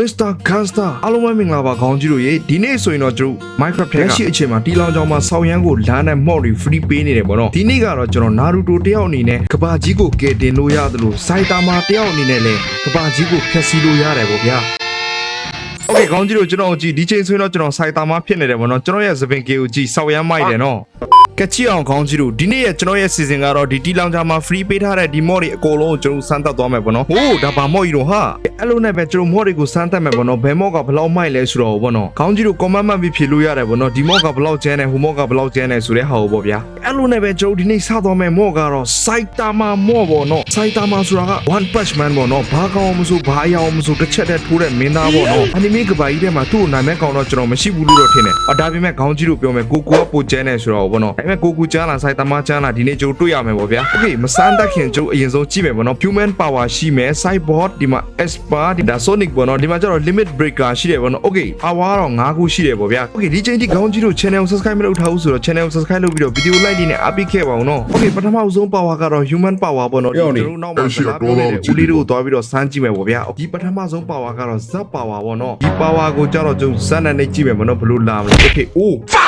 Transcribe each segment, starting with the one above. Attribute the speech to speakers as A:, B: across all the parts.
A: Mr. Gangster အားလုံးပဲမင်္ဂလာပါခေါင်းကြီးတို့ရေဒီနေ့ဆိုရင်တော့ကျွန်တော် Minecraft ထဲကလက်ရှိအချိန်မှာတီလောင်ကြောင်မှာဆောင်းရမ်းကိုလမ်းနဲ့ mod တွေ free ပေးနေတယ်ပေါ့နော်ဒီနေ့ကတော့ကျွန်တော် Naruto တယောက်အနေနဲ့ကဘာကြီးကိုကယ်တင်လို့ရတယ်လို့ Saitama တယောက်အနေနဲ့လည်းကဘာကြီးကိုဖျက်ဆီးလို့ရတယ်ပေါ့ဗျာ โอเคခေါင်းကြီးတို့ကျွန်တော်ကြည့်ဒီချိန်ဆိုရင်တော့ကျွန်တော်စိုက်တာမဖြစ်နေတယ်ဗောနော်ကျွန်တော်ရဲ့သပင်ကေကိုကြည့်စောက်ရမ်းမိုက်တယ်နော် ကက်ချီအောင်ခေါင်းကြီးတို့ဒီနေ့ရဲ့ကျွန်တော်ရဲ့ season ကတော့ဒီတီလောင်ချာမှာ free ပေးထားတဲ့ဒီ mod တွေအကုန်လုံးကိုကျွန်တော်စမ်းသပ်သွားမယ်ဗောနော်ဟိုးဒါဘာ mod ကြီးတော့ဟာအဲ့လိုနဲ့ပဲကျွန်တော် mod တွေကိုစမ်းသပ်မယ်ဗောနော်ဘယ် mod ကဘယ်လောက်မိုက်လဲဆိုတော့ဗောနော်ခေါင်းကြီးတို့ comment မှတ်ပြီးဖြေလို့ရတယ်ဗောနော်ဒီ mod ကဘယ်လောက်ကျန်းတယ်ဟို mod ကဘယ်လောက်ကျန်းတယ်ဆိုတဲ့ဟာကိုဗောဗျာအဲ့လိုနဲ့ပဲကျွန်တော်ဒီနေ့စသွားမယ် mod ကတော့ Saitama mod ဗောနော် Saitama ဆိုတာက One Punch Man ဗောနော်ဘာကောင်မဆိုဘာရောင်မဆိုတစ်ချက်တည်းထိုးတဲ့မင်းသားဗောနော် anime ကဘာကြီးထဲမှာသူ့ကိုနိုင်မဲ့ကောင်တော့ကျွန်တော်မရှိဘူးလို့တော့ထင်တယ်အဒါပေမဲ့ခေါင်းကြီးတို့ပြောမယ်ကိုကူကပိုကျန်းနေဆိုတော့ဗောနော်ဒါပေမဲ့ကိုကူကျန်းလာဆိုင်တမကျန်းလာဒီနေ့ကျိုးတွေ့ရမယ်ဗောဗျာ Okay မစမ်းတတ်ခင်ကျိုးအရင်ဆုံးကြည့်မယ်ဗောနော် human power ရှိမယ် cyborg ဒီမှာ esper ဒီဒါ sonic ဗောနော်ဒီမှာကျတော့ limit breaker ရှိတယ်ဗောနော် Okay power တော့9ခုရှိတယ်ဗောဗျာ Okay ဒီချိန်ထိခေါင်းကြီးတို့ channel ကို subscribe မလုပ်ထားဘူးဆိုတော့ channel ကို subscribe လုပ်ပြီးတော့ video like လေးနဲ့အားပေးခဲ့ပါအောင်နော် Okay ပထမဆုံး power ကတော့ human power ဗောနော်ဒီကျွန်တော်နောက်မှာစကားပြောနေတဲ့ဦးလေးတို့ကိုသွားပြီးတော့စမ်းကြည့်မယ်ဗောဗျာဒီပထမဆုံး power ကတော့ z power ဗောနော်ဒီ power ကိုကျတော့ကျွန်တော်ဇက်နဲ့နေကြည့်မယ်ဗောနော်ဘယ်လိုလာမလဲ Okay အိုး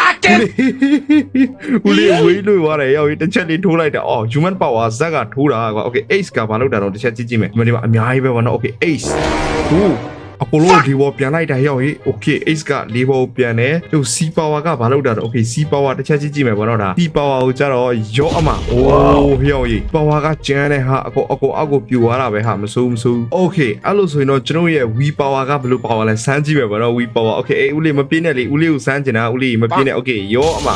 A: ဦးလေးဝေးလို့ရတယ်ရောက်ရင်တစ်ချက်လေးထိုးလိုက်တာအော် human power ဇက်ကထိုးတာကွာ okay ace ကဘာလုပ်တာတော့တစ်ချက်ကြည့်ကြည့်မယ်ဒီမှာဒီမှာအများကြီးပဲဗောနော် okay ace ဟိုး အကိုလို့ဒီဘောပြန်လိုက်တာရောက်ရေး okay ace က၄ဘောပြန်တယ်သူစီပါဝါကမလုပ်တာတော့ okay စီပါဝါတစ်ချက်ချင်းကြည့်မယ်ပေါ့နော်ဒါစီပါဝါကိုကြတော့ရော့အမအိုးရောက်ရေးပါဝါကကျန်းတယ်ဟာအကိုအကိုအောက်ကိုပြူသွားတာပဲဟာမစိုးမစိုး okay အဲ့လိုဆိုရင်တော့ကျွန်တော်ရဲ့ we power ကဘယ်လို power လဲစမ်းကြည့်မယ်ပေါ့နော် we power okay အေးဦးလေးမပြင်းနဲ့လေဦးလေးကိုစမ်းကျင်တာဦးလေးမပြင်းနဲ့ okay ရော့အမ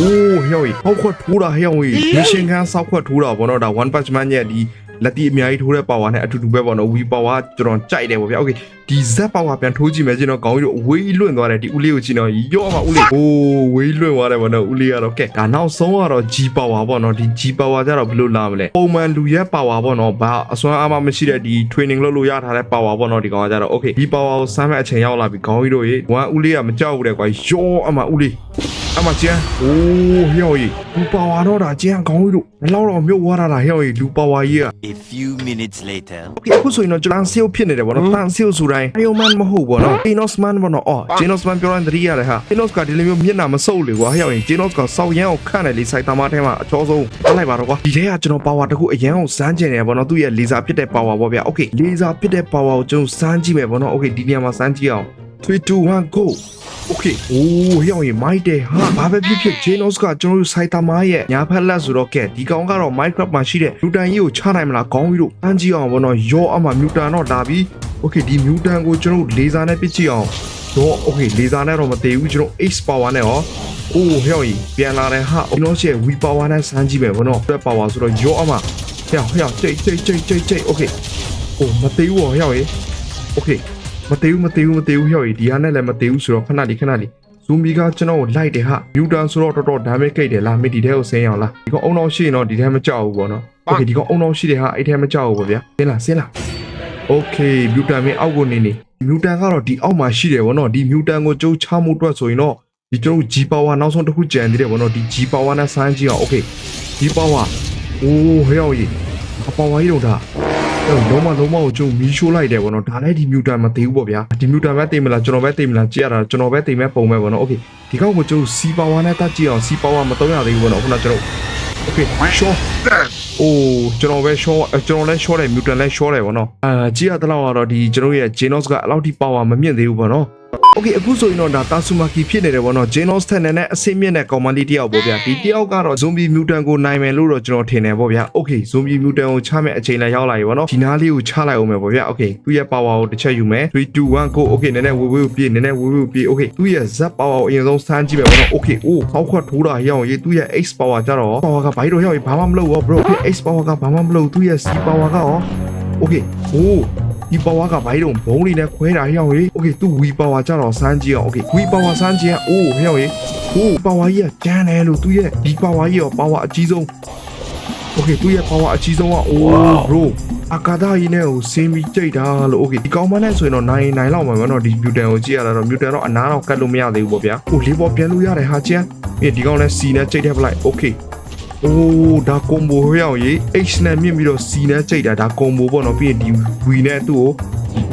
A: အိုးဟောက်ကြီးဟောက်ခွတ်ထိုးတာဟောက်ကြီးမရှင်ခန်းစောက်ခွတ်ထိုးတာပေါ့နော်ဒါ one punch man ရဲ့ဒီလက်တီအများကြီးထိုးတဲ့ power နဲ့အတူတူပဲပေါ့နော် we power ကျွန်တော်ကြိုက်တယ်ပေါ့ဗျာ okay ဒီဇက်ပေါင်ကပြန်ထိုးကြည့်မယ်ကျွန်တော်ခေါင်းကြီးတို့အဝေးကြီးလွင့်သွားတယ်ဒီဦးလေးကိုကျွန်တော်ရော့ပါဦးလေးအိုးဝေးလွင့်သွားတယ်ဗောနော်ဦးလေးကတော့ကဲဒါနောက်ဆုံးကတော့ G power ဗောနော်ဒီ G power ကြတော့ဘယ်လိုလာမလဲပုံမှန်လူရဲ power ဗောနော်ဘာအစွမ်းအားမမရှိတဲ့ဒီ training လုပ်လို့ရထားတဲ့ power ဗောနော်ဒီကောင်ကကြတော့ okay ဒီ power ကိုစမ်းမဲ့အချိန်ရောက်လာပြီခေါင်းကြီးတို့ရေဝမ်ဦးလေးကမကြောက်ဘူးတဲ့ကွာရော့အမှဦးလေးအမကျန်အိုးဟျော်ကြီးလူပါဝါတော့တာကျန်ခေါင်းကြီးတို့မလောက်တော့မြုပ်ဝါတာတာဟျော်ကြီးလူပါဝါကြီးอ่ะ
B: A few minutes later
A: Okay အခုဆိုရင်တော့ကျွန်တော်ဆေးုပ်ဖြစ်နေတယ်ဗောနော်တန်ဆေးုပ်ဆိုတင်းအယုံမန်မဟုတ်ဗောနော်ဂျင်းနော့စ်မန်ဗောနော်အော်ဂျင်းနော့စ်မန်ပြောရင်တတိရတယ်ဟာဂျင်းနော့စ်ကဒီလိုမျိုးမျက်နှာမဆုပ်လေကွာဟျော်ကြီးဂျင်းနော့စ်ကစောက်ရမ်းကိုခန့်တယ်လေစိုက်တမားထဲမှာအချောဆုံးတက်လိုက်ပါတော့ကွာဒီထဲကကျွန်တော်ပါဝါတခုအရန်ကိုစမ်းကျင်နေဗောနော်သူ့ရဲ့လေဆာဖြစ်တဲ့ပါဝါဗောဗျာโอเคလေဆာဖြစ်တဲ့ပါဝါကိုကျွန်တော်စမ်းကြည့်မယ်ဗောနော်โอเคဒီနေရာမှာစမ်းကြည့်အောင်3 2 1 go โอเคโอ้ဟျောင်ရင်မိုက်တယ်ဟာဘာပဲဖြစ်ဖြစ် Genos ကကျွန်တော်တို့စိုက်တာမားရဲ့ညာဖက်လက်ဆိုတော့ကဲဒီကောင်ကတော့ Minecraft မှာရှိတဲ့ Mutant ကြီးကိုချနိုင်မလားခေါင်းကြီးတို့အန်းကြည့်အောင်ဘောနော်ရောအမှ Mutant တော့လာပြီ โอเคဒီ Mutant ကိုကျွန်တော်တို့လေဆာနဲ့ပစ်ကြည့်အောင်တော့โอเคလေဆာနဲ့တော့မသေးဘူးကျွန်တော် Ace Power နဲ့ရောအိုးဟျောင်ကြီးပြန်လာတယ်ဟာ Genos ရဲ့ We Power နဲ့စမ်းကြည့်မယ်ဘောနော် Red Power ဆိုတော့ရောအမှဟျောင်ဟျောင်ကြိတ်ကြိတ်ကြိတ်ကြိတ်ကြိတ်โอเคအိုးမသေးဘူးဟျောင်ကြီးโอเค မသေးဘူးမသေးဘူးမသေးဘူးဟျော်ကြီးဒီဟာနဲ့လည်းမသေးဘူးဆိုတော့ခဏလေးခဏလေးဇူမီကကျွန်တော်ကိုလိုက်တယ်ဟာမြူတန်ဆိုတော့တော်တော်ဒါမဲကိတ်တယ်လာမေဒီထဲကိုဆင်းအောင်လားဒီကောင်အုံအောင်ရှိရင်တော့ဒီထဲမကြောက်ဘူးပေါ့နော်โอเคဒီကောင်အုံအောင်ရှိတယ်ဟာအဲ့ထဲမကြောက်ဘူးပေါ့ဗျာဆင်းလာဆင်းလာ โอเคမြူတန်မင်းအောက်ကိုနေနေမြူတန်ကတော့ဒီအောက်မှာရှိတယ်ပေါ့နော်ဒီမြူတန်ကိုကျုပ်ချမှုအတွက်ဆိုရင်တော့ဒီကျွန်တော် G power နောက်ဆုံးတစ်ခုကြံသေးတယ်ပေါ့နော်ဒီ G power နဲ့ဆိုင်းကြည့်အောင်โอเค G power အိုးဟဲ့ဟော်ကြီးအပေါ်ဝါကြီးတော့ဒါ အဲ့တော့လုံးမလုံးမကိုကျုံမီးရှိုးလိုက်တယ်ဗောနော်ဒါလည်းဒီမြူတန်မသေးဘူးပေါ့ဗျာဒီမြူတန်ပဲသိမလားကျွန်တော်ပဲသိမလားကြည့်ရတာကျွန်တော်ပဲသိမဲ့ပုံပဲဗောနော်โอเคဒီကောက်ကိုကျုံစီပါဝါနဲ့တတ်ကြည့်အောင်စီပါဝါမတော့ရသေးဘူးဗောနော်ခုနကကျွန်တော် โอเคရှော့အိုးကျွန်တော်ပဲရှော့ကျွန်တော်လည်းရှော့တယ်မြူတန်လည်းရှော့တယ်ဗောနော်အာကြည့်ရတဲ့လောက်ကတော့ဒီကျွန်တော်ရဲ့ Genos ကအလောက်ထိပါဝါမမြင့်သေးဘူးဗောနော် โอเคအခုဆိုရင်တော့ဒါတာဆူမာကီဖြစ်နေတယ်ဗောနော် Genos ထက်နဲ့အဆင့်မြင့်တဲ့ကောင်မလေးတယောက်ပေါ့ဗျာဒီတယောက်ကတော့ zombie mutant ကိုနိုင်မယ်လို့တော့ကျွန်တော်ထင်တယ်ပေါ့ဗျာโอเค zombie mutant ကိုချမဲ့အချိန်လည်းရောက်လာပြီဗောနော်ဒီနားလေးကိုချလိုက်အောင်မယ်ပေါ့ဗျာโอเคသူ့ရဲ့ power ကိုတစ်ချက်ယူမယ်3 2 1 go โอเคနည်းနည်းဝေဝေးပြေးနည်းနည်းဝေဝေးပြေးโอเคသူ့ရဲ့ z power ကိုအရင်ဆုံးစမ်းကြည့်မယ်ဗောနော်โอเคအိုးဟောက်ခွက်ထိုးတာရအောင်ရေးသူ့ရဲ့ x power ကြတော့ power ကဘာလို့ရောက်ရေးဘာမှမလုပ်ဘူး bro โอเค x power ကဘာမှမလုပ်သူ့ရဲ့ c power ကရောโอเคအိုး ဒီပါဝါကဘိုင်းတော့ဘုံလေးနဲ့ခွဲတာဟျောင်းရေโอเคသူဝီပါဝါကြတော့စမ်းကြည့်အောင်โอเคဝီပါဝါစမ်းကြည့်အိုးဟျောင်းရေအိုးပါဝါကြီးကကျန်းတယ်လို့သူရဲ့ဒီပါဝါကြီးရောပါဝါအကြီးဆုံးโอเคသူရဲ့ပါဝါအကြီးဆုံးကအိုး bro အကာဒါကြီးနဲ့ကိုစင်းပြီးကြိတ်တာလို့โอเคဒီကောင်မနဲ့ဆိုရင်တော့နိုင်နိုင်လောက်မှာပဲเนาะဒီမြူတန်ကိုကြည့်ရတာတော့မြူတန်တော့အနားတော့ကတ်လို့မရသေးဘူးပေါ့ဗျာဟိုလေးပေါ်ပြန်လို့ရတယ်ဟာကျန်းပြီးဒီကောင်နဲ့စီနဲ့ကြိတ်ထည့်ပလိုက်โอเค အိုးဒါကွန်ဘိုဟျောင်းရေး H နဲ့မြင့်ပြီးတော့ C နဲ့ကြိတ်တာဒါကွန်ဘိုပေါ့နော်ပြီးရင်ဒီ V နဲ့သူ့ကို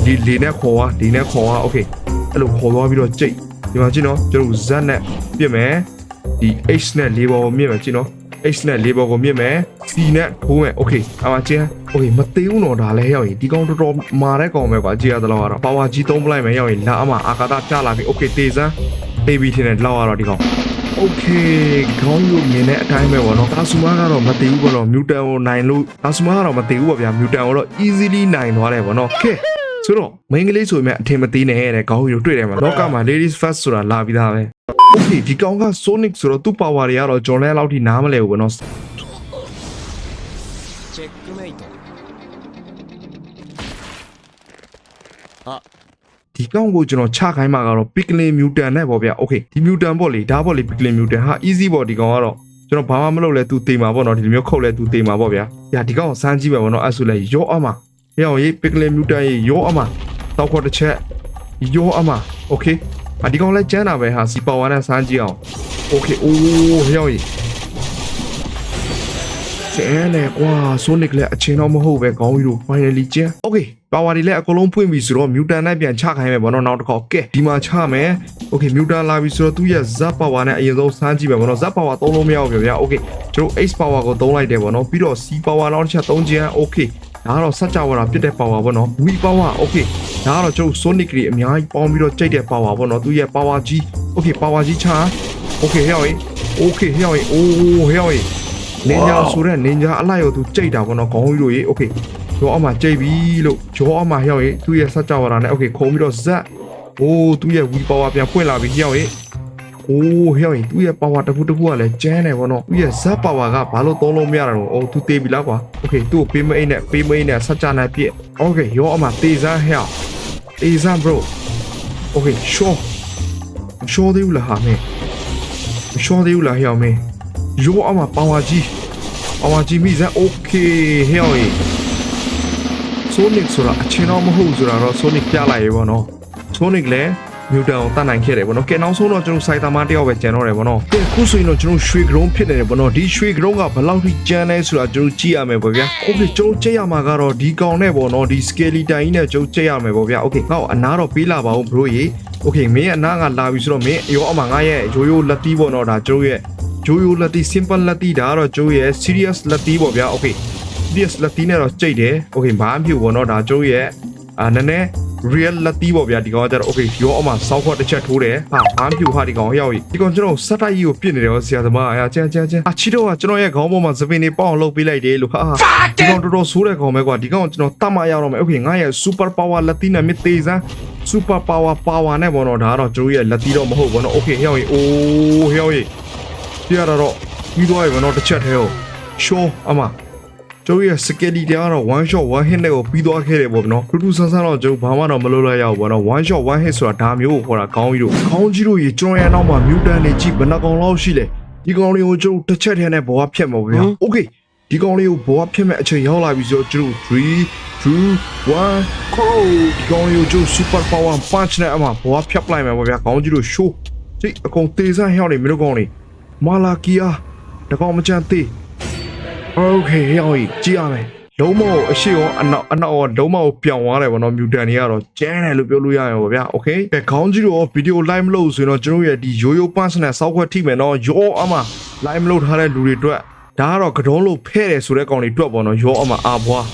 A: ဒီလေနဲ့ခေါ်သွားဒီနဲ့ခေါ်သွားโอเคအဲ့လိုခေါ်သွားပြီးတော့ကြိတ်ဒီမှာကြည့်နော်ကျွန်တော် Z နဲ့ပြစ်မယ်ဒီ H နဲ့ label ကိုမြင့်မယ်ကြည့်နော် H နဲ့ label ကိုမြင့်မယ် C နဲ့ထိုးမယ်โอเคအမှချင်းโอเคမသေးဘူးတော့ဒါလဲရောက်ရင်ဒီကောင်တော်တော်မာတဲ့ကောင်ပဲကွာကြည့်ရသလောက်ကတော့ power G သုံးပလိုက်မယ်ရောက်ရင်လာအမှအာကာသကျလာပြီโอเคတေစမ်း baby ထင်တယ်လောက်ရတော့ဒီကောင် OK ခေါင်းတို့မြင်တဲ့အတိုင်းပဲပေါ့နော်ကာဆူမာကတော့မတည်ဘူးပေါ့နော်မြူတန်ကိုနိုင်လို့ကာဆူမာကတော့မတည်ဘူးပေါ့ဗျာမြူတန်ကိုတော့ easily နိုင်သွားတယ်ပေါ့နော်ကဲဆိုတော့မင်းကလေးဆိုရင်အထင်မသေးနဲ့တဲ့ခေါင်းယူတွေ့တယ်မှာလောကမှာ ladies first ဆိုတာလာပြီးသားပဲ Okay ဒီကောင်က Sonic ဆိုတော့သူ့ power တွေကတော့ John Lennon လောက်ထိနားမလဲဘူးပေါ့နော်
B: Checkmate あ
A: ဒီကောင်ကိုကျွန်တော်ချခိုင်းမှာကတော့ pickling mutant နဲ့ပေါ့ဗျာ okay ဒီ mutant ပေါ့လေဒါပေါ့လေ pickling mutant ဟာ easy ပေါ့ဒီကောင်ကတော့ကျွန်တော်ဘာမှမလုပ်လဲသူတေးမှာပေါ့နော်ဒီလိုမျိုးခုတ်လဲသူတေးမှာပေါ့ဗျာညာဒီကောင်ကိုစမ်းကြည့်ပါပေါ့နော်အဲ့ဆိုလဲရောအမရောရေး pickling mutant ရေးရောအမတောက်ခွက်တစ်ချက်ရောအမ okay အဒီကောင်လဲကျန်းတာပဲဟာစီပါဝါနဲ့စမ်းကြည့်အောင် okay အိုးရောရေး ကျဲလေကွာ Sonic လည်းအချင်းတော့မဟုတ်ပဲခေါင်းကြီးတို့ finally ကျန်း okay ပါဝါတွေလည်းအကုန်လုံးဖွင့်ပြီဆိုတော့ mutant နဲ့ပြန်ချခိုင်းမယ်ပေါ့နော်နောက်တစ်ခေါက်ကဲဒီမှာချမယ် okay mutant လာပြီဆိုတော့သူ့ရဲ့ zap power နဲ့အရင်ဆုံးစမ်းကြည့်မယ်ပေါ့နော် zap power သုံးလို့မရဘူးဗျာ okay ကျွန်တော် ace power ကိုသုံးလိုက်တယ်ပေါ့နော်ပြီးတော့ c power နောက်တစ်ချက်သုံးခြင်း okay ဒါကတော့စัจ java တာပြစ်တဲ့ power ပေါ့နော် we power okay ဒါကတော့ကျွန်တော် sonic တွေအများကြီးပေါင်းပြီးတော့ကြိတ်တဲ့ power ပေါ့နော်သူ့ရဲ့ power ကြီး okay power ကြီးချ okay ဟဲ့ဟဲ့ okay ဟဲ့ဟဲ့ oh ဟဲ့ဟဲ့ နင်ဂျာဆိုတဲ့နင်ဂျာအလိုက်ရောသူကြိတ်တာပေါ့နော်ခေါင်းကြီးတို့ရေโอเคရောအမှကြိတ်ပြီလို့ရောအမှဟျောက်ရေသူ့ရဲ့စัจ java တာနဲ့โอเคခုံပြီးတော့ဇက်အိုးသူ့ရဲ့ we power ပြန်ဖွင့်လာပြီဟျောက်ရေအိုးဟျောက်ရေသူ့ရဲ့ power တစ်ခုတစ်ခုကလည်းကျန်းတယ်ပေါ့နော်သူ့ရဲ့ဇက် power ကဘာလို့သုံးလို့မရတာတော့အိုးသူတေးပြီလားကွာโอเคသူ့ကိုပေးမအိတ်နဲ့ပေးမအိတ်နဲ့စัจ java နဲ့ပြည့်โอเคရောအမှတေးစမ်းဟျောက်တေးစမ်း bro โอเค sure sure သေးဘူးလားဟာမင်း sure သေးဘူးလားဟျောက်မင်း ရောအမှ power ကြီး အဝါဂျီမီဇန်โอเคဟဲ့ဟေး Sonic ဆိုတာအချင်းတော့မဟုတ်ဆိုတာတော့ Sonic ပြလိုက်ရေပေါ့နော် Sonic လည်း Mutant ကိုတတ်နိုင်ခဲ့တယ်ပေါ့နော်ကဲနောက်ဆုံးတော့ကျွန်တော်စိုက်တာမတယောက်ပဲကျန်တော့တယ်ပေါ့နော်ကဲခုဆိုရင်တော့ကျွန်တော်ရွှေကရုံးဖြစ်နေတယ်ပေါ့နော်ဒီရွှေကရုံးကဘယ်လောက်ထိကျန်လဲဆိုတာကျွန်တော်ကြည့်ရမယ်ပေါ့ဗျာ Okay ကျွန်တော်ကြည့်ရမှာကတော့ဒီကောင်နဲ့ပေါ့နော်ဒီ skeleton ကြီးနဲ့ကျွန်တော်ကြည့်ရမယ်ပေါ့ဗျာ Okay ငါ့ကိုအနာတော့ပေးလာပါဦး bro ရေ Okay မင်းအနာကလာပြီဆိုတော့မင်းရောအမငါရဲ့ရိုးရိုးလက်တီးပေါ့နော်ဒါကျွန်တော်ရဲ့ ဂျိုယိုလက်တီ simple လက်တီဒါကတော့ကျိုးရဲ့ serious လက်တီပေါ့ဗျာ okay serious လက်တီနဲ့တော့ကြိတ်တယ် okay ဘာမှမဖြစ်ဘူးပေါ့နော်ဒါကျိုးရဲ့အာနည်းနည်း real လက်တီပေါ့ဗျာဒီကောင်ကကျတော့ okay ရောအမှစောက်ခွက်တစ်ချက်ထိုးတယ်ဟာဘာမှမဖြစ်ဘူးဟာဒီကောင်ရောက်ပြီဒီကောင်ကျွန်တော်စက်တိုက်ကြီးကိုပြစ်နေတယ်ဟောဆရာသမားအာကျန်ကျန်ကျန်အချီတော့ကကျွန်တော်ရဲ့ခေါင်းပေါ်မှာသပင်တွေပေါအောင်လုပ်ပေးလိုက်တယ်လို့ဟာဒီကောင်တော်တော်ဆိုးတဲ့ကောင်ပဲကွာဒီကောင်ကျွန်တော်တတ်မှရတော့မယ် okay ငါရဲ့ super power လက်တီနဲ့မသေးစမ်း super power power နဲ့ပေါ့နော်ဒါကတော့ကျိုးရဲ့လက်တီတော့မဟုတ်ဘောနော် okay ဟျောက်ရင်အိုးဟျောက်ရင်ပြ ရတော့ပြီးသွားပြီဗောနော်တစ်ချက်တည်းကိုရှောအမကျိုးရဲ့စကယ်လီတရားတော့ one shot one hit နဲ့ကိုပြီးသွားခဲ့တယ်ပေါ့နော်ထူးထူးဆန်းဆန်းတော့ကျိုးဘာမှတော့မလုပ်လိုက်ရဘူးဗောနော် one shot one hit ဆိုတာဒါမျိုးကိုခေါ်တာခေါင်းကြီးတို့ခေါင်းကြီးတို့ရေကျွန်တော်ရဲ့နောက်မှာ mutant တွေကြည့်ဘယ်နှကောင်လောက်ရှိလဲဒီကောင်လေးကိုကျိုးတစ်ချက်တည်းနဲ့ဘောကဖြတ်မှာဗျာ okay ဒီကောင်လေးကိုဘောကဖြတ်မဲ့အချိန်ရောက်လာပြီဆိုတော့ကျိုး3 2 1 go ဒီကောင်လေးကိုကျိုး super power punch နဲ့အမဘောကဖြတ်ပလိုက်မှာပေါ့ဗျာခေါင်းကြီးတို့ show စိတ်အကုန်သေးစမ်းဟျောက်နေမင်းတို့ကောင်လေး မာလာကီယာတကောင်မချန်သေးโอเคဟောကြီးကြည့်ရမယ်လုံးမအရှိရောအနောက်အနောက်ရောလုံးမကိုပြောင်းသွားတယ်ဗောနော်မြူတန်တွေကတော့ကျန်းတယ်လို့ပြောလို့ရရပါဗျာโอเคကဲခေါင်းကြီးတော့ဗီဒီယို live မလုပ်ဆိုရင်တော့ကျွန်တော်ရဲ့ဒီရိုးရိုး punch နဲ့စောက်ခွက်ထိမယ်နော်ရောအမ live မလုပ်ထားတဲ့လူတွေအတွက်ဒါကတော့ကတုံးလို့ဖဲ့တယ်ဆိုတဲ့ကောင်တွေအတွက်ပေါ့နော်ရောအမအာဘွား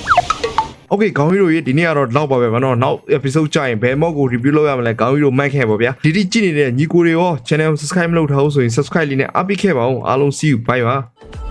A: โอเคခေါင်းကြီးတို့ရေဒီနေ့ကတော့လောက်ပါပဲဗောနော်နောက် episode ကြရင်ဘယ်မော့ကို review လုပ်ရမလဲခေါင်းကြီးတို့မိုက်ခဲ့ပါဗျာဒီဒီကြည့်နေတဲ့ညီကိုတွေရော channel subscribe မလုပ်ထားဘူးဆိုရင် subscribe လေးနဲ့အားပေးခဲ့ပါဦးအားလုံး see you bye bye